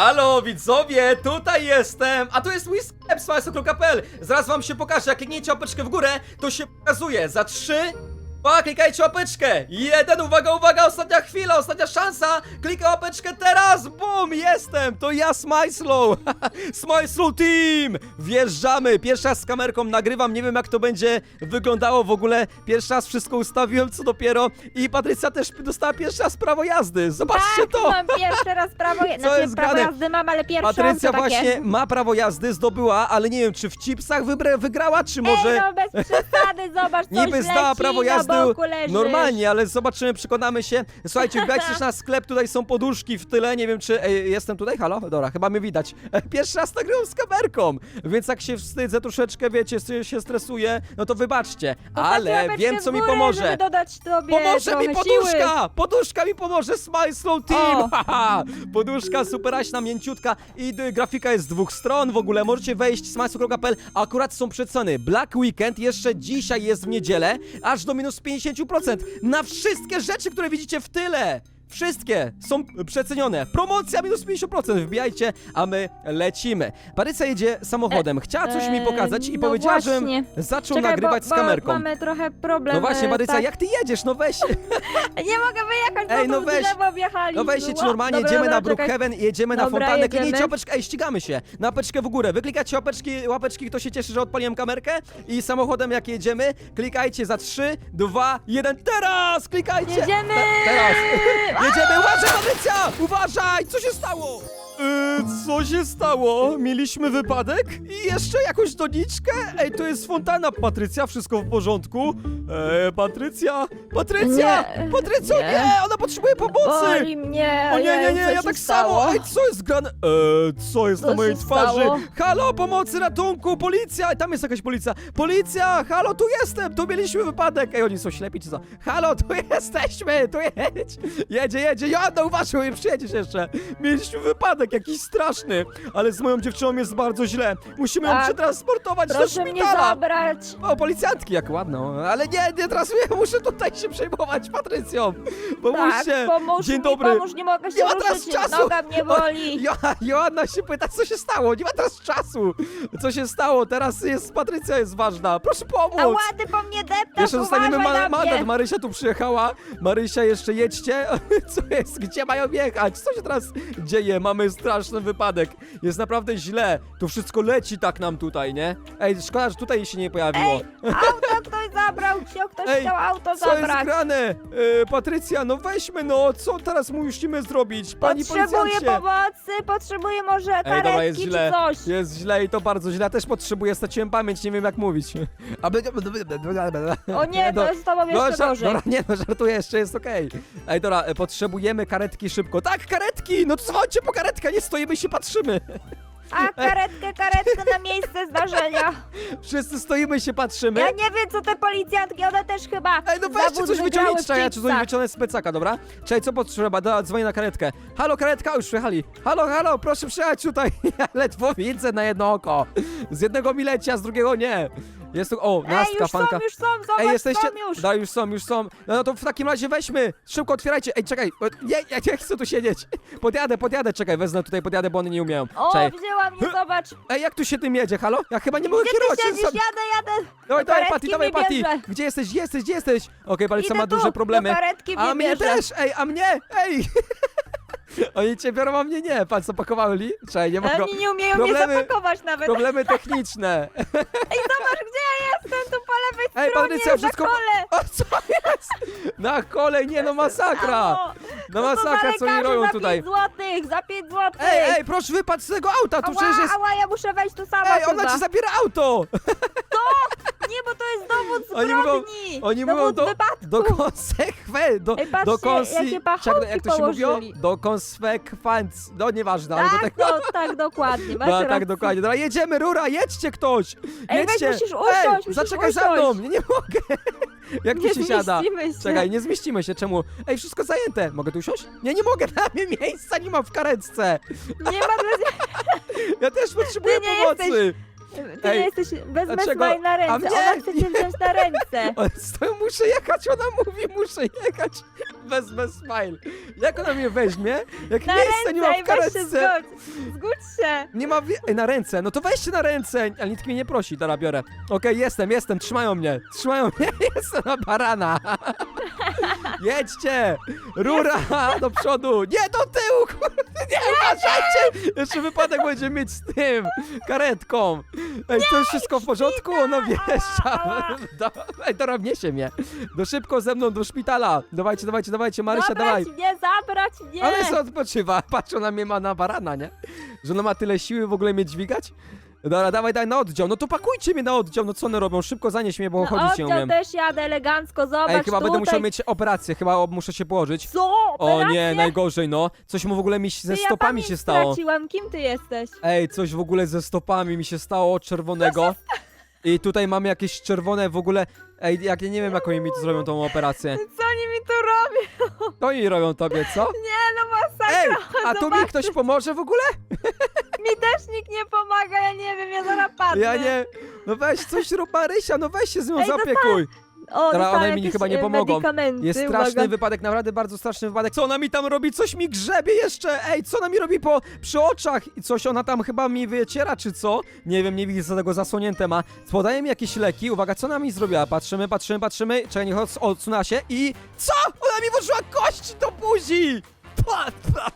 Halo widzowie, tutaj jestem, a tu jest mój sklep smajso.pl Zaraz wam się pokażę, jak klikniecie łapeczkę w górę, to się pokazuje. Za 3 Dwa, klikajcie łapeczkę! Jeden, uwaga, uwaga, ostatnia chwila, ostatnia szansa! Klikaj łapeczkę teraz! Bum! Jestem! To ja, Smajslow! Smajslow Team! Wjeżdżamy! Pierwszy raz z kamerką nagrywam, nie wiem jak to będzie wyglądało w ogóle. Pierwszy raz wszystko ustawiłem, co dopiero. I Patrycja też dostała pierwszy raz prawo jazdy. Zobaczcie tak, to! mam pierwszy raz prawo, Co znaczy jest prawo grane? jazdy mam, ale pierwszy Patrycja to właśnie takie... ma prawo jazdy, zdobyła, ale nie wiem, czy w chipsach wygrała, czy może... Ej, no bez przesady, zobacz, Niby zdała prawo na boku leżysz. normalnie, ale zobaczymy, przekonamy się. Słuchajcie, wbijajcie na sklep, tutaj są poduszki w tyle, nie wiem czy... Ej, jestem tutaj? Halo? Dobra, chyba mnie widać. E, Pierwszy raz nagrywam z kamerką, więc jak się wstydzę troszeczkę, wiecie, się stresuję, no to wybaczcie. Ale łapeczkę wiem, w co mi górę, pomoże. Dodać tobie Pomoże mi siły. poduszka! Poduszka mi pomoże, Smile Slow Team! O. Haha! Poduszka superaśna, mięciutka i y, grafika jest z dwóch stron w ogóle. Możecie wejść smile.pl, akurat są przeceny. Black Weekend jeszcze dzisiaj jest w niedzielę, aż do minus 50% na wszystkie rzeczy, które widzicie w tyle! Wszystkie są przecenione. Promocja minus 50%. Wbijajcie, a my lecimy. Parycja jedzie samochodem. Chciała coś mi e, pokazać i no powiedziała, właśnie. że zaczął Czekaj, nagrywać bo, z kamerką. Bo mamy trochę problem. No właśnie, e, tak. jak ty jedziesz? No weź. Nie mogę wyjechać, Ej, Ej, no no weź. drzewo wjechali. No weźcie, Ła- normalnie dobra, jedziemy dobra, na czekaj. Brookhaven i jedziemy na Dobra, fontannę. jedziemy. Kliknijcie łapeczkę, ej, ścigamy się. Na łapeczkę w górę. Wyklikajcie łapeczki, łapeczki, kto się cieszy, że odpaliłem kamerkę. I samochodem jak jedziemy, klikajcie za 3, 2, 1, teraz! Klikajcie! Jedziemy! Te- teraz! jedziemy, uważaj, Patrycja! Uważaj! Co się stało? Yy, co się stało? Mieliśmy wypadek? I jeszcze jakąś doniczkę? Ej, to jest fontanna, Patrycja, wszystko w porządku? Eee, Patrycja! Patrycja! Nie. Patrycja, nie. Nie. Ona potrzebuje pomocy! Boli mnie. O nie, nie, nie, ja tak samo! Ej, co jest grane? Eee, co jest Co na mojej się twarzy? stało? Halo, pomocy, ratunku, policja! Tam jest jakaś policja! Policja! Halo, tu jestem! Tu mieliśmy wypadek! Ej, oni są ślepi czy co? Halo, tu jesteśmy! Tu jedź! Jedzie, jedzie! Joanna, uważaj, nie przyjedziesz jeszcze! Mieliśmy wypadek jakiś straszny! Ale z moją dziewczyną jest bardzo źle! Musimy ją Tak. przetransportować do Proszę mnie szpitala! zabrać. O, policjantki, jak ładno. Ale nie, nie, teraz ja muszę tutaj się przejmować Patrycją. Pomóżcie. Tak, pomóż Dzień mi, dobry. pomóż, nie mogę się Nie ma teraz ruszyć, czasu. noga mnie boli. Jo Joanna się pyta, co się stało. Nie ma teraz czasu. Co się stało? Teraz jest, Patrycja jest ważna. Proszę pomóc. A ładny po mnie deptasz, Jeszcze dostaniemy uważaj ma na mandat. mnie. Marysia tu przyjechała. Marysia, jeszcze jedźcie. Co jest? Gdzie mają jechać? Co się teraz dzieje? Mamy straszny wypadek. Jest naprawdę źle. Tu wszystko leci tak nam tutaj, nie? Ej, szkoda, że tutaj się nie pojawiło. Ej, auto ktoś zabrał, chciał, ktoś Ej, chciał auto Co jest zabrać. grane? E, Patrycja, no weźmy, no co teraz musimy zrobić? Pani Potrzebuję policjancie! pomocy, potrzebuję może Ej, dobra, jest karetki czy źle. coś. Jest źle i to bardzo źle. Ja też potrzebuję, straciłem pamięć, nie wiem jak mówić. Aby... O nie, to jest z tobą No, jeszcze żar- gorzej. dobra, nie no, żartuję, jeszcze jest okej. Ej, dobra, e, potrzebujemy karetki szybko. Tak, karetki! No to chodźcie po karetkę, nie stoimy się, patrzymy. A, karetkę, karetkę na miejsce zdarzenia. Wszyscy stoimy się, patrzymy. Ja nie wiem, co te policjantki, one też chyba Ej, no weźcie zawód coś wygrały wyciągnąć, w czekaj, ja czy coś chipsach. wyciągnę z plecaka, dobra? Czekaj, co potrzeba? Da, dzwonię na karetkę. Halo, karetka, już przyjechali. Halo, halo, proszę przyjechać tutaj. Ja ledwo widzę na jedno oko. Z jednego mi leci, a z drugiego nie. Jest tu, o, Ej, nastka, już fanka. są, już są, zobacz, Ej, jesteście. są już. Da, już są, już są. No, no to w takim razie weźmy. Szybko otwierajcie. Ej, czekaj. o, Nie, ja nie chcę tu siedzieć. Podjadę, podjadę, czekaj, wezmę tutaj, podjadę, bo one nie umieją. O, Czekaj. wzięła mnie, zobacz. Ej, jak tu się tym jedzie, halo? Ja chyba nie mogę Gdzie kierować. ty siedzisz? sam- Jadę, jadę. Dawaj, Do dawaj, karetki Patty, dawaj, mnie bierze. Gdzie jesteś, gdzie jesteś, gdzie jesteś? Okej, Parycja Idę ma tu, duże problemy. Do karetki mnie A mnie bierze. też, ej, a mnie, ej! Oni cię biorą, a mnie nie. Patrz, zapakowali. Czekaj, nie mogą. Oni nie umieją Problemy- mnie zapakować nawet. Problemy techniczne. Ej, zobacz, gdzie ja jestem, tu po lewej Ej, Patrycja, na wszystko... kole. O, co jest? Na kolej, nie no, masakra. Stało. No masakra, za co oni robią za tutaj. 5 złotych, za 5 złotych. Ej, ej, proszę wypadź z tego auta, tu ała, przecież jest... ała, ja muszę wejść tu sama Ej, ona chyba. ci zabiera auto! Dowód Oni mówią, zbrodni. oni mówią dowód do, wypadku. do konsekwen... Do, Ej, patrzcie, do jakie jak to się położyli. Do konsekwenc... No nieważne, ale do Tak, tego... no, tak, dokładnie. Masz No rację. tak, dokładnie. Dobra, jedziemy, rura, jedźcie ktoś! Ej, weź, jedźcie! musisz usiąść, Ej, musisz zaczekaj za usiąść. mną! Nie, nie mogę! Jak tu Nie się siada? zmieścimy się. Czekaj, nie zmieścimy się, czemu? Ej, wszystko zajęte! Mogę tu usiąść? Nie, nie mogę, mnie miejsca nie ma w karetce! Nie ma dla Ja też potrzebuję nie pomocy! Ty Ej, nie jesteś, dlaczego? swaj na A ręce. mnie? Ona chce cię wziąć na ręce. O, stoję, muszę jechać, ona mówi, muszę jechać. Wezmę smile. Jak ona mnie weźmie? Jak Na miejsca nie ma ręce w weź się karetce. zgodź. Zgódź się. Nie ma wie- Ej, na ręce, no to weźcie na ręce, ale nikt mnie nie prosi, dobra, biorę. Okej, jestem, jestem, trzymają mnie, trzymają mnie, jestem na barana. Jedźcie, rura do przodu, nie do tyłu, kurde, nie, uważajcie, jeszcze wypadek będzie mieć z tym, karetką. Ej, to już wszystko w porządku, ona wjeżdża. Do, ej, dobra, wniesie mnie. Do szybko ze mną do szpitala. Dawajcie, dawajcie, dawajcie, Marysia, dawaj. Zabrać mnie, zabrać mnie. Ale co odpoczywa? Patrz, ona mnie ma na barana, nie? Że ona ma tyle siły w ogóle mnie dźwigać? Dobra, dawaj, daj na oddział. No to pakujcie mnie na oddział. No co one robią? Szybko zanieś mnie, bo No chodzić nie oddział umiem. też jadę elegancko, zobacz Ej, chyba tutaj. będę musiał mieć operację. Chyba o- muszę się położyć. Co? O nie, najgorzej, no. Coś mu w ogóle mi się ze stopami się stało. straciłam, kim ty jesteś? Ej, coś w ogóle ze stopami mi się stało czerwonego. I tutaj mam jakieś czerwone w ogóle. Ej, jak ja nie wiem, jak oni mi to zrobią tą operację. Co oni tu? To oni robią tobie, co? Nie no masakra, Ej, a tu mi ktoś pomoże w ogóle? mi też nikt nie pomaga, ja nie wiem, ja zaraz padnę. Ja nie. No weź, coś rób Marysia, no weź się z nią Ej, to zaopiekuj. O, dostałam mi jakieś, chyba nie e, pomogą. medykamenty, Jest straszny uwaga. wypadek, naprawdę bardzo straszny wypadek. Co ona mi tam robi? Coś mi grzebie jeszcze! Ej, co ona mi robi po przy oczach? I coś ona tam chyba mi wyciera, czy co? Nie wiem, nie widzę tego zasłonięte ma. Podaje mi jakieś leki. Uwaga, co ona mi zrobiła? Patrzymy, patrzymy, patrzymy. Czekaj, niech od- odsunęła się i... Co? Ona mi włożyła kość do buzi! Pa, pa.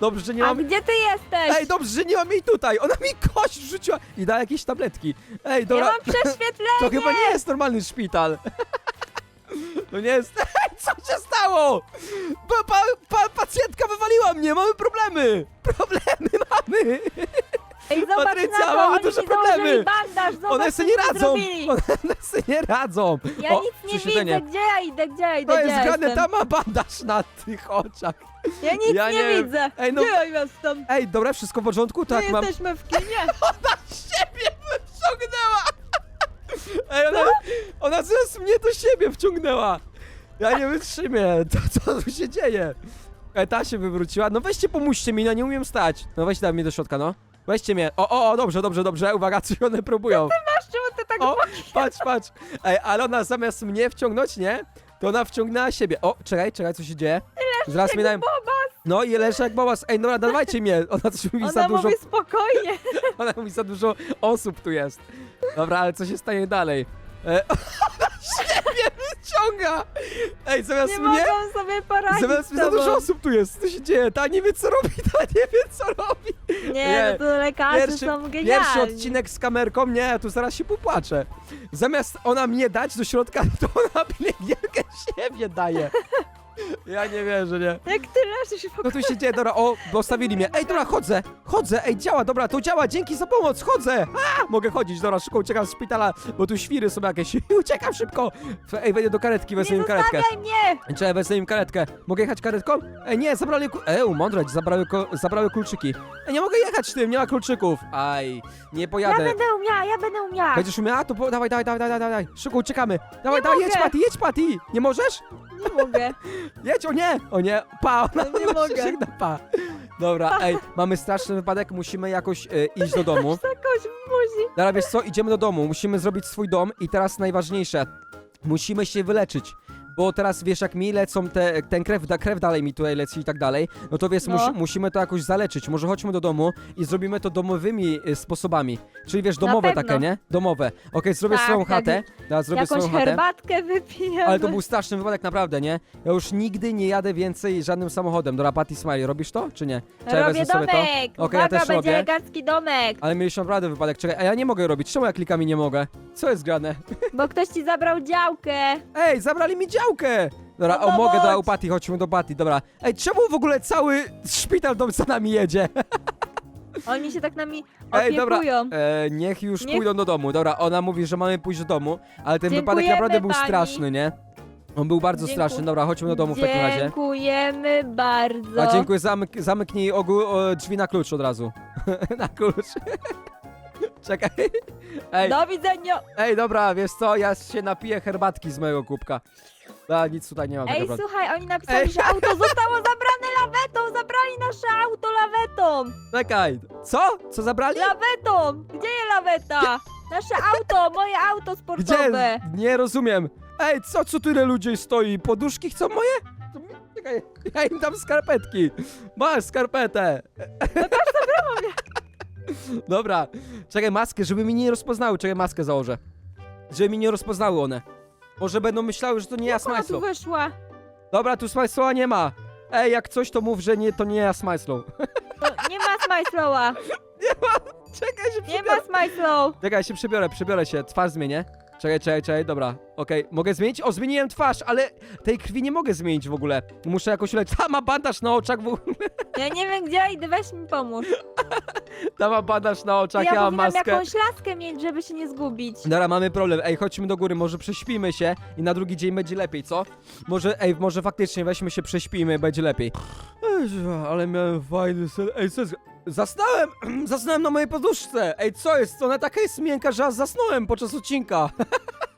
Dobrze, że nie A mam... gdzie ty jesteś? Ej, dobrze, że nie mam jej tutaj! Ona mi kość wrzuciła i da jakieś tabletki. Ej, ja dobra... mam prześwietlenie! To chyba nie jest normalny szpital. To nie jest. Ej, co się stało? Pa, pa, pa, pacjentka wywaliła mnie, mamy problemy! Problemy mamy! Ej, zobacz Patrycja, na to, mamy oni duże mi założyli problemy. bandaż, zobacz, One sobie nie radzą! zrobili. One sobie nie radzą! Ja O, nic nie prześwietlenie. widzę, gdzie ja idę, gdzie ja idę, To gdzie jest ja grane, jestem? tam ma bandaż na tych oczach. Ja nic Ja nie, nie wiem. widzę. Ej, no- Gdzie ja jestem? Ej, dobra, wszystko w porządku? My Tak, mam. jesteśmy w kinie. Ona siebie wciągnęła! Ej, ona, ona zaraz mnie do siebie wciągnęła! Ja nie wytrzymię, to co tu się dzieje? Ej, ta się wywróciła, no weźcie pomóżcie mi, no nie umiem stać. No weźcie daj mnie do środka, no. Weźcie mnie, o, o, o, dobrze, dobrze, dobrze, uwaga, coś one próbują. Masz, czemu ty tak O, patrz, patrz. Ej, ale ona zamiast mnie wciągnąć, nie? To ona wciągnęła siebie. O, czekaj, czekaj, co się dzieje? Zaraz mi dają... No i leżę jak bobas. Ej, dobra, dawajcie mnie. Ona coś mówi za Ona dużo mówi spokojnie. ona mówi, za dużo osób tu jest. Dobra, ale co się stanie dalej? E, ona siebie wyciąga! Ej, zamiast Nie mnie... mogą sobie poradzić Zamiast z mnie za tobą. dużo osób tu jest. Co się dzieje? Ta nie wie co robi, ta nie wie co robi. Nie, no to lekarze Pierwszy, są genialni. pierwszy odcinek z kamerką, nie, tu zaraz się popłaczę. Zamiast ona mnie dać do środka, to ona pielęgniarkę siebie daje. Ja nie wierzę, nie. Jak ty leżysz w No tu się dzieje, dobra, o, postawili mnie. Ej, dobra, chodzę, chodzę, ej, działa, dobra, to działa, dzięki za pomoc, chodzę. A, mogę chodzić, dobra, szybko uciekam z szpitala, bo tu świry są jakieś. Uciekam szybko. Ej, wejdę do karetki, wezmę Nie im karetkę. zostawiaj mnie! Czekaj, wezmę im karetkę. Mogę jechać karetką? Ej, nie, zabrali... Ku... Ej, mądrać, zabrały, ko... zabrały kluczyki. Ej, nie mogę jechać tym, nie ma kluczyków. Aj, nie Ja pojadę. będę umiała, ja będę umiała. Będziesz umiała? To po... dawaj, dawaj, dawaj, dawaj, dawaj. Szybko uciekamy. Dawaj, Nie dawaj, jedź, mogę. Patty, jedź, Patty. Nie możesz? Nie mogę. Jedź, o nie, o nie, pa, ona, No nie ona się mogę. żegna, pa. Dobra, ej, mamy straszny wypadek, musimy jakoś e, iść do domu. Takoś w buzi. Dobra, wiesz co, idziemy do domu, musimy zrobić swój dom i teraz najważniejsze, musimy się wyleczyć. Bo teraz wiesz, jak mi lecą te, ten krew, da, krew dalej mi tutaj leci i tak dalej, no to wiesz, No. musi, musimy to jakoś zaleczyć. Może chodźmy do domu i zrobimy to domowymi e, sposobami. Czyli wiesz, Na domowe pewno. takie, nie? Domowe. Okej, zrobię Tak, swoją tak. chatę. Teraz zrobię Jakąś swoją chatę. herbatkę wypijemy. Ale to był straszny wypadek, naprawdę, nie? Ja już nigdy nie jadę więcej żadnym samochodem. Dobra, Patty Smiley, robisz to, czy nie? Czekaj, Robię wezmę sobie to. domek. Okej, ja Uwaga, też będzie robię. elegancki domek. Ale mieliśmy naprawdę wypadek, czekaj, a ja nie mogę robić. Czemu ja klikami nie mogę? Co jest grane? Bo ktoś ci zabrał działkę. Ej, zabrali mi Dobra, No o, mogę do Patty, chodźmy do Patty, dobra. Ej, czemu w ogóle cały szpital dom za nami jedzie? Oni się tak nami Ej, dobra, opiekują. e, niech już Niech- pójdą do domu. Dobra, ona mówi, że mamy pójść do domu, ale ten wypadek Dziękujemy, naprawdę był pani. straszny, nie? On był bardzo Dziękuję. straszny. Dobra, chodźmy do domu w takim razie. Dziękujemy bardzo. A dziękuję, zamk zamknij ogół, o, drzwi na klucz od razu. na klucz. Czekaj. Ej, Do widzenia. ej, dobra, wiesz co, ja się napiję herbatki z mojego kubka. A, nic tutaj nie ma tak Ej, naprawdę. słuchaj, oni napisali, Ej. że auto zostało zabrane lawetą. Zabrali nasze auto lawetą. Czekaj, co? Co zabrali? Lawetą. Gdzie jest laweta? Nasze auto, moje auto sportowe. Gdzie? Nie rozumiem. Ej, co, co tyle ludzi stoi? Poduszki chcą moje? Czekaj, ja im dam skarpetki. Masz skarpetę. Dobra, czekaj, maskę, żeby mi nie rozpoznały. Czekaj, maskę założę. Żeby mi nie rozpoznały one. Może będą myślały, że to nie ja Ona tu Smajslow. weszła. Dobra, tu Smajslowa nie ma. Ej, jak coś to mów, że nie, to nie ja Smajslow. To nie ma Smajslowa. Czekaj, się Nie przebiorę. ma Smajslow. Czekaj, się przebiorę, przebiorę się, twarz zmienię. Czekaj, czekaj, czekaj, dobra, okej, mogę zmienić? O, zmieniłem twarz, ale tej krwi nie mogę zmienić w ogóle. Muszę jakoś uleczyć. Ta ma bandaż na oczach, w ogóle. Ja nie wiem gdzie idę, weź mi pomóż. Ta ma bandaż na oczach, ja ja mam powinnam maskę. jakąś laskę mieć, żeby się nie zgubić. Dobra, mamy problem. Ej, chodźmy do góry, może prześpimy się i na drugi dzień będzie lepiej, co? Może, ej, może faktycznie weźmy się, prześpimy, będzie lepiej. Ej, ale miałem fajny sen. Ej, co jest? Zasnąłem! Zasnąłem na mojej poduszce! Ej, co jest? Ona taka jest miękka, że aż zasnąłem podczas odcinka.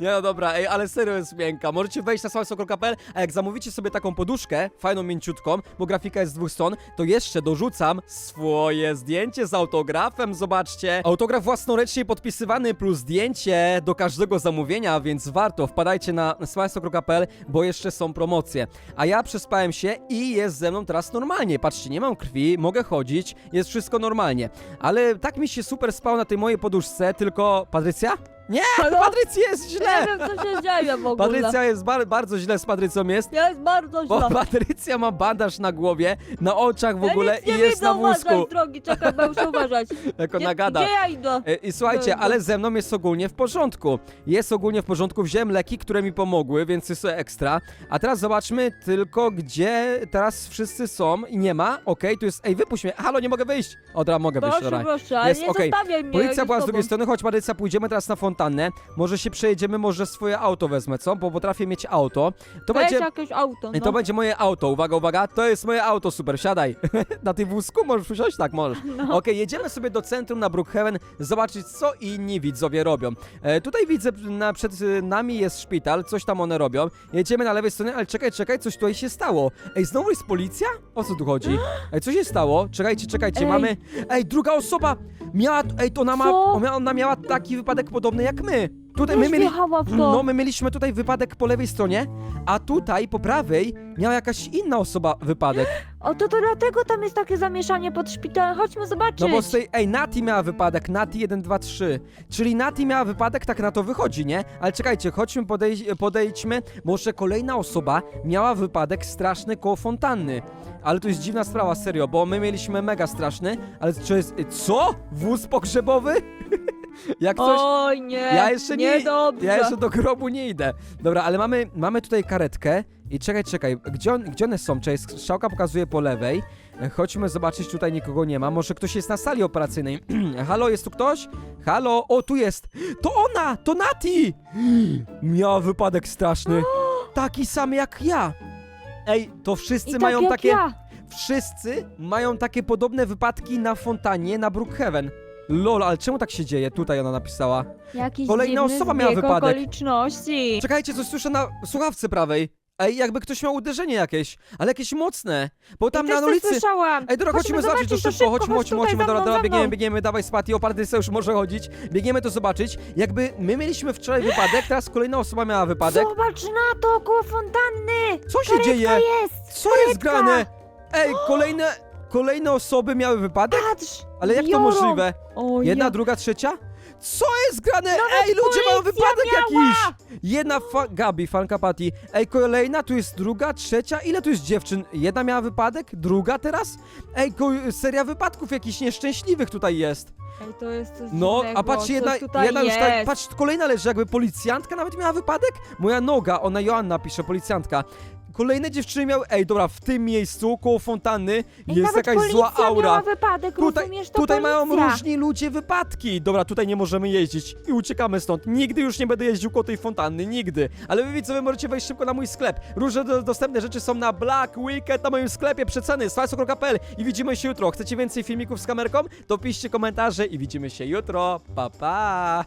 Nie no dobra, ej, ale serio jest miękka. Możecie wejść na sławsokro.pl, a jak zamówicie sobie taką poduszkę, fajną, mięciutką, bo grafika jest z dwóch stron, to jeszcze dorzucam swoje zdjęcie z autografem, zobaczcie. Autograf własnoręcznie podpisywany plus zdjęcie do każdego zamówienia, więc warto, wpadajcie na sławsokro.pl, bo jeszcze są promocje. A ja przespałem się i jest ze mną teraz normalnie. Patrzcie, nie mam krwi, mogę chodzić, jest wszystko normalnie. Ale tak mi się super spał na tej mojej poduszce, tylko... Patrycja? Nie, Halo? Patrycja jest źle! Nie wiem co się dzieje w ogóle. Patrycja jest bar bardzo źle z Patrycją jest. Jest bardzo Bo źle. Patrycja ma bandaż na głowie, na oczach w Ja ogóle nic nie i jest widzę, na wózku. Uważaj, drogi, czekaj, bo muszę uważać. Jako Gdzie, nagada. gdzie ja idę? E, I słuchajcie, Dobra. ale ze mną jest ogólnie w porządku. Jest ogólnie w porządku, wziąłem leki, które mi pomogły, więc jest ekstra. A teraz zobaczmy tylko, gdzie teraz wszyscy są i nie ma. Okej, tu jest, ej, wypuść mnie. Halo, nie mogę wyjść. O, dobra, mogę wyjść, Proszę, dobra. proszę, ale Jest, nie okej. zostawiaj mnie. Policja ja była z drugiej strony, chodź Patrycja, pójdziemy teraz na fontannę. Może się przejedziemy, może swoje auto wezmę, co? Bo potrafię mieć auto. To Weź będzie... jakieś auto, no. to będzie moje auto, uwaga, uwaga, to jest moje auto, super, siadaj. na tym wózku możesz usiąść? Tak, możesz. No. Okej, jedziemy sobie do centrum na Brookhaven, zobaczyć co inni widzowie robią. E, tutaj widzę, na, przed e, nami jest szpital, coś tam one robią. Jedziemy na lewej stronie, ale czekaj, czekaj, coś tutaj się stało. Ej, znowu jest policja? O co tu chodzi? Ej, co się stało? Czekajcie, czekajcie, Ej. mamy... Ej, druga osoba miała... Ej, to ona ma... Co? Ona, ona miała taki wypadek podobny jak my. Tutaj my Też mieli... wjechała w to. No, my mieliśmy tutaj wypadek po lewej stronie, a tutaj po prawej miała jakaś inna osoba wypadek. O, to to dlatego tam jest takie zamieszanie pod szpitalem. Chodźmy zobaczyć. No bo z tej, ej, Nati miała wypadek, Nati 1, 2, 3. Czyli Nati miała wypadek, tak na to wychodzi, nie? Ale czekajcie, chodźmy, podej podejdźmy. Może kolejna osoba miała wypadek straszny koło fontanny. Ale to jest dziwna sprawa, serio, bo my mieliśmy mega straszny, ale czy jest, co? Wóz pogrzebowy? Jak coś... Oj, nie. Ja jeszcze nie- Niedobrze. Ja jeszcze do grobu nie idę. Dobra, ale mamy, mamy tutaj karetkę i czekaj, czekaj, gdzie, on, gdzie one są? Cześć, strzałka pokazuje po lewej. E, Chodźmy zobaczyć, tutaj nikogo nie ma. Może ktoś jest na sali operacyjnej. Halo, jest tu ktoś? Halo? O, tu jest! To ona! To Nati! Miała wypadek straszny. Taki sam jak ja. Ej, to wszyscy I tak mają jak takie... ja. Wszyscy mają takie podobne wypadki na fontannie na Brookhaven. Lol, ale czemu tak się dzieje? Tutaj ona napisała. Jakiś Kolejna dziwny osoba miała zbieg wypadek. okoliczności. Czekajcie, coś słyszę na słuchawce prawej. Ej, jakby ktoś miał uderzenie jakieś, ale jakieś mocne. Bo tam na też ulicy... słyszałam. Ej, dobra, chodźmy zobaczyć, to szybko, chodźmy, chodź chodźmy, chodźmy, dobra, dobra, biegniemy, biegniemy, dawaj Spati, oparty już może chodzić. Biegniemy to zobaczyć. Jakby my mieliśmy wczoraj wypadek, teraz kolejna osoba miała wypadek. Zobacz na to, koło fontanny. Co się dzieje? jest. Co jest grane? Ej, kolejne, kolejne osoby miały wypadek? Patrz. Ale jak to biorą. możliwe? O, Jedna, ja. druga, trzecia? Co jest grane? Ej, ludzie mają policja wypadek miała! jakiś! Jedna fa Gabi, fanka Patty. Ej, kolejna, tu jest druga, trzecia. Ile tu jest dziewczyn? Jedna miała wypadek, druga teraz? Ej, ko seria wypadków jakichś nieszczęśliwych tutaj jest. Ej, to jest coś No, dziwnego, a patrz, coś jedna, tutaj jedna już tak, patrz, kolejna leży, jakby policjantka nawet miała wypadek? Moja noga, ona Joanna pisze, policjantka. Kolejne dziewczyny miały, ej, dobra, w tym miejscu, koło fontanny, jest nawet jakaś policja zła aura. Miała wypadek, Tutaj, rozumiesz, to tutaj mają policja. różni ludzie wypadki. Dobra, tutaj nie możemy jeździć i uciekamy stąd. Nigdy już nie będę jeździł koło tej fontanny, nigdy. Ale wy widzowie możecie wejść szybko na mój sklep. Różne do, dostępne rzeczy są na Black Weekend na moim sklepie, przeceny, swajsokro.pl i widzimy się jutro. Chcecie więcej filmików z kamerką? To piszcie komentarze i widzimy się jutro. Pa, pa!